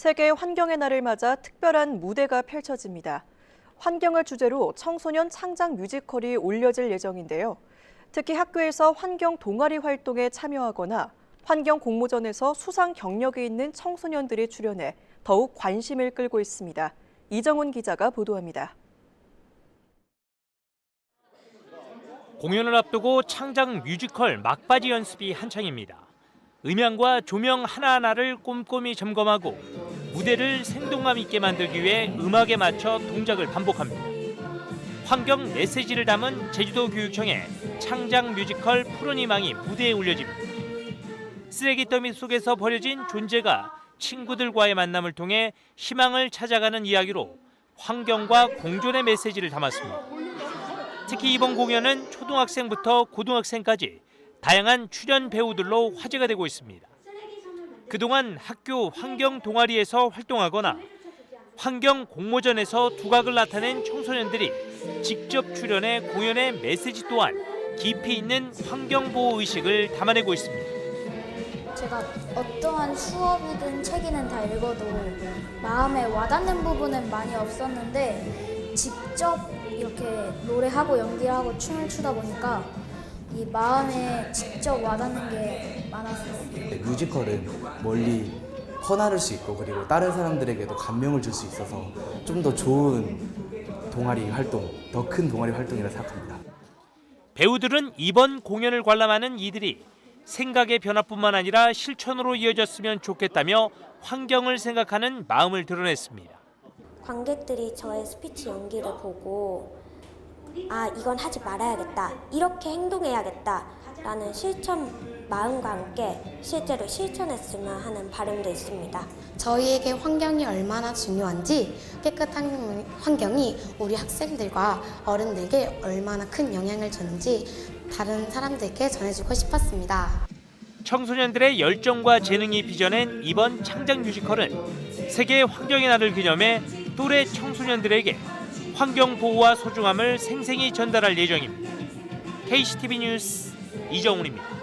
세계 환경의 날을 맞아 특별한 무대가 펼쳐집니다. 환경을 주제로 청소년 창작 뮤지컬이 올려질 예정인데요. 특히 학교에서 환경 동아리 활동에 참여하거나 환경 공모전에서 수상 경력이 있는 청소년들이 출연해 더욱 관심을 끌고 있습니다. 이정훈 기자가 보도합니다. 공연을 앞두고 창작 뮤지컬 막바지 연습이 한창입니다. 음향과 조명 하나하나를 꼼꼼히 점검하고 무대를 생동감 있게 만들기 위해 음악에 맞춰 동작을 반복합니다. 환경 메시지를 담은 제주도 교육청의 창작 뮤지컬 푸른희망이 무대에 올려집니다. 쓰레기 더미 속에서 버려진 존재가 친구들과의 만남을 통해 희망을 찾아가는 이야기로 환경과 공존의 메시지를 담았습니다. 특히 이번 공연은 초등학생부터 고등학생까지 다양한 출연 배우들로 화제가 되고 있습니다. 그동안 학교 환경 동아리에서 활동하거나 환경 공모전에서 두각을 나타낸 청소년들이 직접 출연해 공연의 메시지 또한 깊이 있는 환경 보호 의식을 담아내고 있습니다. 제가 어떠한 수업이든 책이든 다 읽어도 마음에 와닿는 부분은 많이 없었는데 직접 이렇게 노래하고 연기하고 춤을 추다 보니까 이 마음에 직접 와닿는 게 많았어요. 뮤지컬은 멀리 퍼나를 수 있고 그리고 다른 사람들에게도 감명을 줄 수 있어서 좀 더 좋은 동아리 활동, 더 큰 동아리 활동이라 생각합니다. 배우들은 이번 공연을 관람하는 이들이 생각의 변화뿐만 아니라 실천으로 이어졌으면 좋겠다며 환경을 생각하는 마음을 드러냈습니다. 관객들이 저의 스피치 연기를 보고 아 이건 하지 말아야겠다 이렇게 행동해야겠다 라는 실천 마음과 함께 실제로 실천했으면 하는 바람도 있습니다. 저희에게 환경이 얼마나 중요한지 깨끗한 환경이 우리 학생들과 어른들에게 얼마나 큰 영향을 주는지 다른 사람들께 전해주고 싶었습니다. 청소년들의 열정과 재능이 빚어낸 이번 창작 뮤지컬은 세계 환경의 날을 기념해 또래 청소년들에게 환경 보호와 소중함을 생생히 전달할 예정입니다. KCTV 뉴스 이정훈입니다.